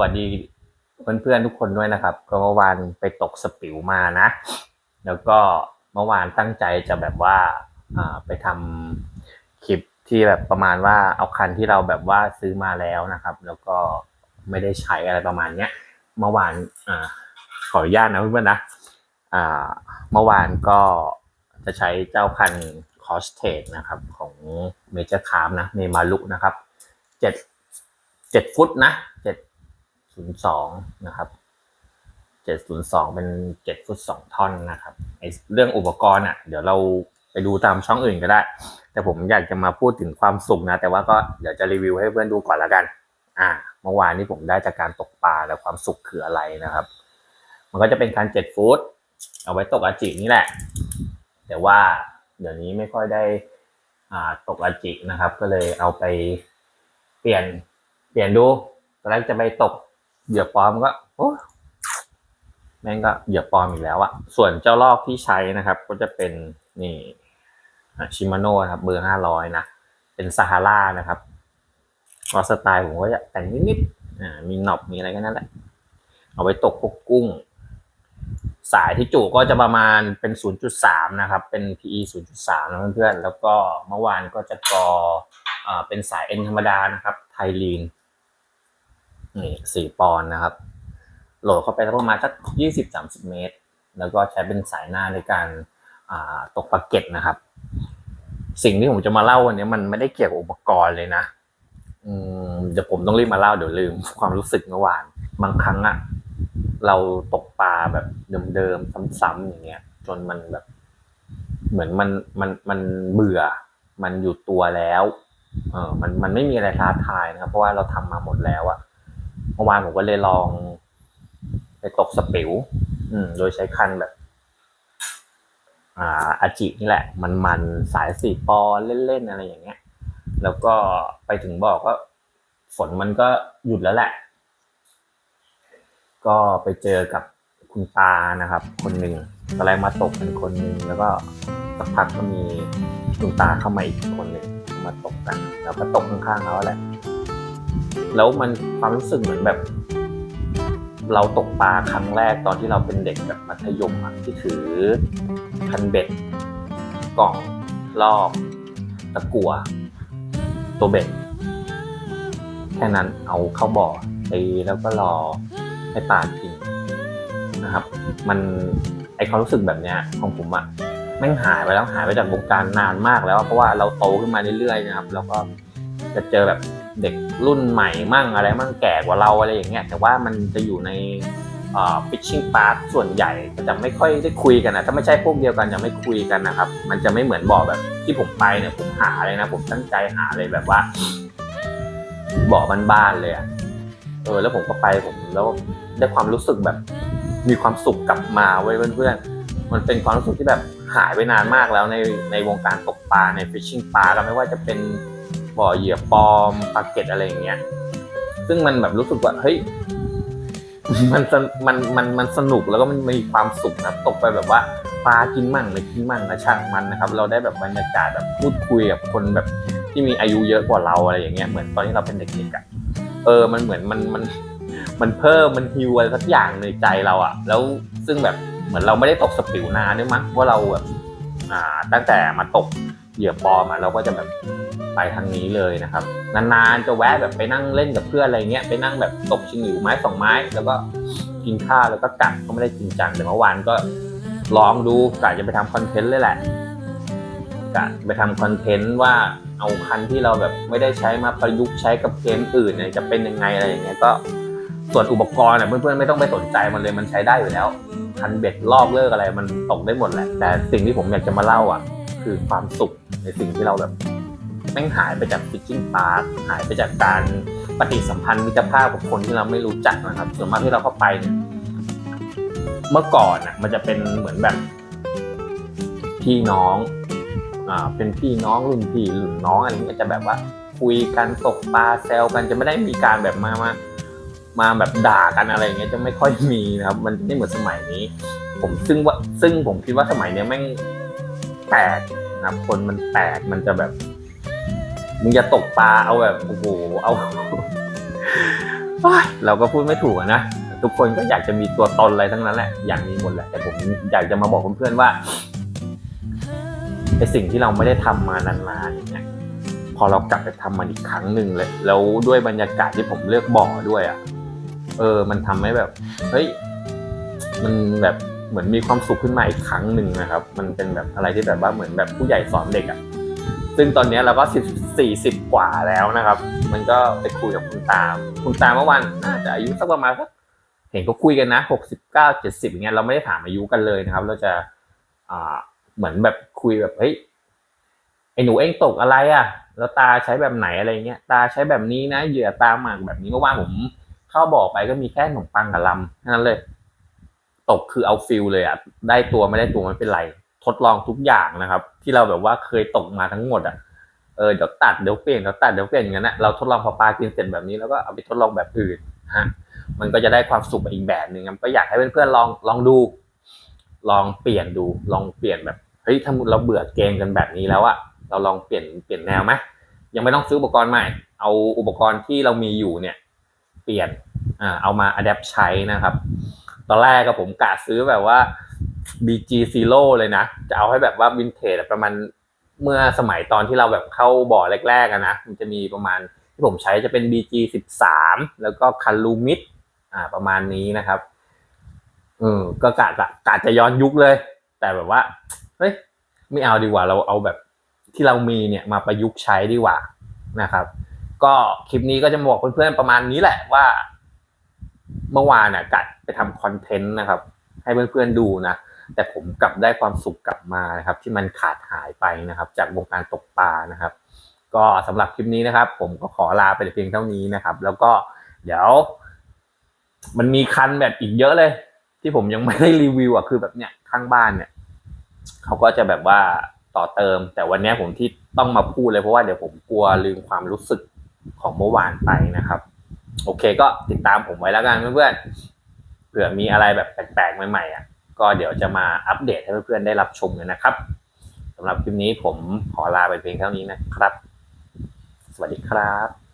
วัสดีเพื่อนๆทุกคนด้วยนะครับ ก็เมื่อวานไปตกสปิวมานะ แล้วก็เมื่อวานตั้งใจจะแบบว่าไปทำคลิปที่แบบประมาณว่าเอาคันที่เราแบบว่าซื้อมาแล้วนะครับ แล้วก็ไม่ได้ใช้อะไรประมาณเนี้ยเมื่อวานอขออนุญาตนะเพื่อนๆนะเมื่อวานก็จะใช้เจ้าคันคอสเทดนะครับของเมเจอร์คาร์นะเมมาลุนะครับเจ็ดเจ็ดฟุตนะเจ็ด ศูนย์สองนะครับเจ็ดศูนย์สองเป็นเจ็ดฟุตสองท่อนนะครับไอเรื่องอุปกรณ์อะ เดี๋ยวเราไปดูตามช่องอื่นก็ได้ แต่ผมอยากจะมาพูดถึงความสุขนะ แต่ว่าก็เดี๋ยวจะรีวิวให้เพื่อนดูก่อนละกัน อ่า เมื่อวานนี้ผมได้จากการตกปลาแล้วความสุขคืออะไรนะครับ มันก็จะเป็นการเจ็ดฟุต เอาไว้ตกอาจินี่แหละ แต่ว่าเดี๋ยวนี้ไม่ค่อยได้อ่าตกอาจินะครับ ก็เลยเอาไปเปลี่ยนเปลี่ยนดูตอนแรกจะไปตก เหยื่อปลอมก็โอ้แม่งก็เหยื่อปลอมอีกแล้วอะส่วนเจ้าลอกที่ใช้นะครับ ก็จะเป็นนี่ชิมาโน่ครับเบอร์ห้าร้อยนะ เป็นซาฮารานะครับก็สไตล์ผมก็จะแต่งนิดๆมีหนอบมีอะไรกันนั่นแหละ เอาไว้ตกพวกกุ้ง สายที่จุก็จะประมาณเป็น 0.3 นะครับ เป็น PE 0.3 นะเพื่อนๆ แล้วก็เมื่อวานก็จะกออ่าเป็นสาย N ธรรมดานะครับ ไทลีน นี่สี่ปอนด์นะครับ โหลดเข้าไปประมาณสัก20-30เมตร แล้วก็ใช้เป็นสายหน้าในการตกปลาเก็ตนะครับ สิ่งที่ผมจะมาเล่าวันนี้มันไม่ได้เกี่ยวกับอุปกรณ์เลยนะอืมเดี๋ยวผมต้องรีบมาเล่าเดี๋ยวลืมความรู้สึกเมื่อวาน บางครั้งอะเราตกปลาแบบเดิมๆซ้ำๆอย่างเงี้ย จนมันแบบ เหมือนมันมันมันเบื่อ มันอยู่ตัวแล้ว เออมันมันไม่มีอะไรท้าทายนะครับ เพราะว่าเราทำมาหมดแล้วอะ เมื่อวานผมก็เลยลอง ไปตกสปิวอืม โดยใช้คันแบบ อ่าอาจินี่แหละ มันมันสายสี่ปอเล่นๆอะไรอย่างเงี้ย แล้วก็ไปถึงบอกก็ฝนมันก็หยุดแล้วแหละ ก็ไปเจอกับคุณตานะครับ คนหนึ่งตอนแรกมาตกเป็นคนหนึ่งแล้วก็สักพักก็มีคุณตาเข้ามาอีกคนหนึ่งมาตกกัน แล้วก็ตกข้างๆเขาแหละ แล้วมันความรู้สึกเหมือนแบบ เราตกปลาครั้งแรกตอนที่เราเป็นเด็กแบบมัธยมอะที่ถือคันเบ็ดกล่องรอบตะกั่วตัวเบ็ดแค่นั้นเอาเข้าบ่อตีแล้วก็รอให้ปลากินนะครับ มันไอความรู้สึกแบบเนี้ยของผมอะแม่งหายไปแล้วหายไปจากวงการนานมากแล้ว เพราะว่าเราโตขึ้นมาเรื่อยๆนะครับ แล้วก็ จะเจอแบบเด็กรุ่นใหม่มั่งอะไรมั่งแก่กว่าเราอะไรอย่างเงี้ยแต่ว่ามันจะอยู่ในฟิชชิ่งพาร์คส่วนใหญ่จะไม่ค่อยได้คุยกันนะถ้าไม่ใช่พวกเดียวกันจะไม่คุยกันนะครับ มันจะไม่เหมือนบ่อแบบที่ผมไปเนี่ยผมหาเลยนะ ผมตั้งใจหาเลยแบบว่าบ่อบ้านๆเลยอะเออแล้วผมก็ไปผมแล้วได้ความรู้สึกแบบ มีความสุขกลับมาไว้ยเพื่อนๆมันเป็นความรู้สึกที่แบบหายไปนานมากแล้วในในวงการตกปลาในฟิชชิ่งปลาก็ไม่ว่าจะเป็น บ่อเหยื่อปลอมปลาเก็ตอะไรอย่างเงี้ยซึ่งมันแบบรู้สึกว่าเฮ้ยมันสนมันมันมันสนุกแล้วก็มันมีความสุขนะตกไปแบบว่าปลากินมั่งไม่กินมั่งนะช่างมันนะครับ เราได้แบบบรรยากาศแบบพูดคุยกับคนแบบที่มีอายุเยอะกว่าเราอะไรอย่างเงี้ยเหมือนตอนที่เราเป็นเด็กๆอะเออมันเหมือนมันมันมันเพิ่มมันฮิวอะไรสักอย่างในใจเราอะแล้วซึ่งแบบเหมือนเราไม่ได้ตกสปิวนานด้วยมั้งว่าเราแบบอ่าตั้งแต่มาตกเหยื่อปลอมอะเราก็จะแบบ ไปทางนี้เลยนะครับ นานๆจะแวะแบบไปนั่งเล่นกับเพื่อนอะไรเงี้ยไปนั่งแบบตกชิงหลิวไม้สองไม้ แล้วก็กินข้าวแล้วก็กลับก็ไม่ได้จริงจังแต่เมื่อวานก็ลองดูกะจะไปทำคอนเทนต์เลยแหละกะไปทำคอนเทนต์ว่าเอาคันที่เราแบบไม่ได้ใช้มาประยุกต์ใช้กับเกมอื่นเนี่ยจะเป็นยังไงอะไรอย่างเงี้ยก็ส่วนอุปกรณ์อะเพื่อนๆไม่ต้องไปสนใจมันเลยมันใช้ได้อยู่แล้ว คันเบ็ดลอกเลิกอะไรมันตกได้หมดแหละแต่สิ่งที่ผมอยากจะมาเล่าอะ คือความสุขในสิ่งที่เราแบบ ม่งหายไปจากฟิชชิ่งพาร์คหายไปจากการปฏิสัมพันธ์มิตรภาพกับคนที่เราไม่รู้จักนะครับส่วนมากที่เราเข้าไปเนี่ยเมื่อก่อนอะมันจะเป็นเหมือนแบบ พี่น้องอ่าเป็นพี่น้องรุ่นพี่รุ่นน้องอะไรเงี้ยจะแบบว่าคุยกันตกปลาแซวกันจะไม่ได้มีการแบบมามามาแบบด่ากันอะไรเงี้ยจะไม่ค่อยมีนะครับ มันไม่เหมือนสมัยนี้ ผมซึ่งว่าซึ่งผมคิดว่าสมัยเนี้ยแม่งแปลกนะครับคนมันแปลกมันจะแบบ มึงจะตกปลาเอาแบบโอ้โหเอาเราก็พูดไม่ถูกนะทุกคนก็อยากจะมีตัวตนอะไรทั้งนั้นแหละอยากมีหมดแหละแต่ผมอยากจะมาบอกเพื่อนๆว่าไอสิ่งที่เราไม่ได้ทำมานานๆเงี้ยพอเรากลับไปทำมันอีกครั้งหนึ่งเลยแล้วด้วยบรรยากาศที่ผมเลือกบ่อด้วยอะ่ะ เออ มันทำให้แบบเฮ้ยมันแบบเหมือนมีความสุขขึ้นมาอีกครั้งหนึ่งนะครับ มันเป็นแบบอะไรที่แบบว่าเหมือนแบบผู้ใหญ่สอนเด็กอะ่ะ ซึ่งตอนนี้เราก็สิบสี่สิบกว่าแล้วนะครับ มันก็ไปคุยกับคุณตาคุณตาเมื่อวานน่าจะอายุสักประมาณสักเห็นก็คุยกันนะหกสิบเก้าเจ็ดสิบอย่างเงี้ยเราไม่ได้ถามอายุกันเลยนะครับ เราจะอ่าเหมือนแบบคุยแบบเฮ้ยไอ้หนูเองตกอะไรอะ แล้วตาใช้แบบไหนอะไรเงี้ย ตาใช้แบบนี้นะเหยื่อตาหมากแบบนี้เมื่อวานผมเข้าบ่อไปก็มีแค่ขนมปังกับลำแค่นั้นเลย ตกคือเอาฟิลเลยอะ ได้ตัวไม่ได้ตัวไม่เป็นไร ดลองทุกอย่างนะครับ ที่เราแบบว่าเคยตกมาทั้งหมดอะเออเดี๋ยวตัดเดี๋ยวเปลี่ยนเดี๋ยวตัดเดี๋ยวเปลี่ยนอย่างนั้นนะเราทดลองพอปลากินเสร็จแบบนี้แล้วก็เอาไปทดลองแบบอื่นฮะมันก็จะได้ความสุขอีกแบบหนึ่งก็อยากให้เพื่อนๆลองลองดู ลองเปลี่ยนดูลองเปลี่ยนแบบเฮ้ยถ้าเราเบื่อเกมกันแบบนี้แล้วอะเราลองเปลี่ยนเปลี่ยนแนวไหมยังไม่ต้องซื้ออุปกรณ์ใหม่ เอาอุปกรณ์ที่เรามีอยู่เนี่ย เปลี่ยนอ่าเอามาอัดแอปใช้นะครับ ตอนแรกก็ผมกะซื้อแบบว่า BG Zero เลยนะ จะเอาให้แบบว่าวินเทจประมาณเมื่อสมัยตอนที่เราแบบเข้าบ่อแรกๆนะ มันจะมีประมาณที่ผมใช้จะเป็น BG 13 แล้วก็คันลูมิดอ่าประมาณนี้นะครับเออก็กะกะกะจะย้อนยุคเลย แต่แบบว่าเฮ้ยไม่เอาดีกว่าเราเอาแบบที่เรามีเนี่ยมาประยุกต์ใช้ดีกว่านะครับ ก็คลิปนี้ก็จะมาบอกเพื่อนๆประมาณนี้แหละว่า เมื่อวานน่ะกัดไปทำคอนเทนต์นะครับ ให้เพื่อนๆดูนะ แต่ผมกลับได้ความสุขกลับมานะครับ ที่มันขาดหายไปนะครับ จากวงการตกปลานะครับ ก็สำหรับคลิปนี้นะครับ ผมก็ขอลาไปแต่เพียงเท่านี้นะครับ แล้วก็เดี๋ยว มันมีคันแบบอีกเยอะเลย ที่ผมยังไม่ได้รีวิวอะคือแบบเนี้ยข้างบ้านเนี่ยเขาก็จะแบบว่าต่อเติม แต่วันนี้ผมที่ต้องมาพูดเลยเพราะว่าเดี๋ยวผมกลัวลืมความรู้สึกของเมื่อวานไปนะครับ โอเคก็ติดตามผมไว้แล้วกันเพื่อนๆเผื่อมีอะไรแบบแปลกๆใหม่ๆอะ ก็เดี๋ยวจะมาอัปเดตให้เพื่อนๆได้รับชมกันนะครับสำหรับคลิปนี้ผมขอลาไปเพียงเท่านี้นะครับ สวัสดีครับ